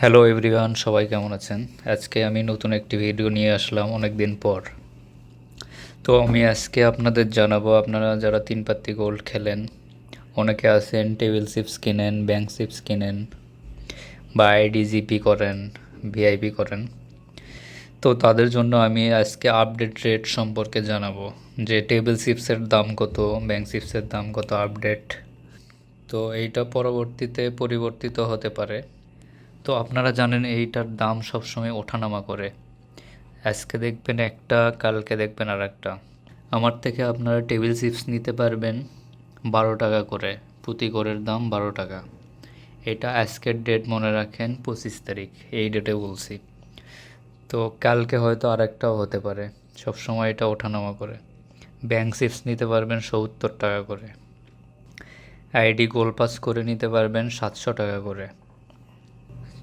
Hello everyone সবাই কেমন আছেন? আজকে আমি নতুন একটি ভিডিও নিয়ে আসলাম অনেক দিন পর। তো আমি আজকে আপনাদের জানাব, আপনারা যারা তিন পাত্তি গোল্ড খেলেন, অনেকে আছেন টেবিল চিপস কিনেন ব্যাংক চিপস কিনেন, বা আইডিজিপি করেন ভিআইপি করেন। তো তাদের জন্য আমি আজকে আপডেট রেট সম্পর্কে জানাব, যে টেবিল চিপসের দাম কত ব্যাংক চিপসের দাম কত আপডেট তো এইটা পরবর্তীতে পরিবর্তিত হতে পারে। তো আপনারা জানেন এইটার দাম সবসময় ওঠানামা করে। আজকে দেখবেন একটা, কালকে দেখবেন আর একটা আমার থেকে আপনারা টেবিল চিপস নিতে পারবেন বারো টাকা করে। প্রতি গড়ের দাম বারো টাকা। এটা আজকের ডেট মনে রাখেন পঁচিশ তারিখ, এই ডেটে বলছি। তো কালকে হয়তো আর একটাও হতে পারে, সবসময় এটা ওঠানামা করে। ব্যাংক চিপস নিতে পারবেন সত্তর টাকা করে। আইডি গোল পাস করে নিতে পারবেন সাতশো টাকা করে।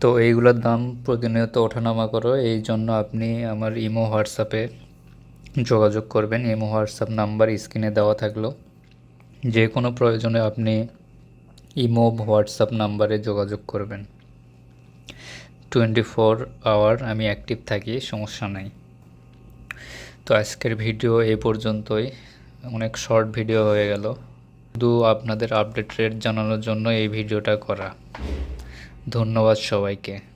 তো এইগুলোর দাম প্রতিনিয়ত ওঠানামা করো। এই জন্য আপনি আমার ইমো, হোয়াটসঅ্যাপে যোগাযোগ করবেন। ইমো, হোয়াটসঅ্যাপ নাম্বার স্ক্রিনে দেওয়া থাকল। যে কোনো প্রয়োজনে আপনি ইমো, হোয়াটসঅ্যাপ নাম্বারে যোগাযোগ করবেন। টোয়েন্টি ফোর আওয়ার আমি অ্যাক্টিভ থাকি, সমস্যা নাই। তো আজকের ভিডিও এই পর্যন্তই। অনেক শর্ট ভিডিও হয়ে গেল। শুধু আপনাদের আপডেট রেট জানানোর জন্য এই ভিডিওটা করা। ধন্যবাদ সবাইকে।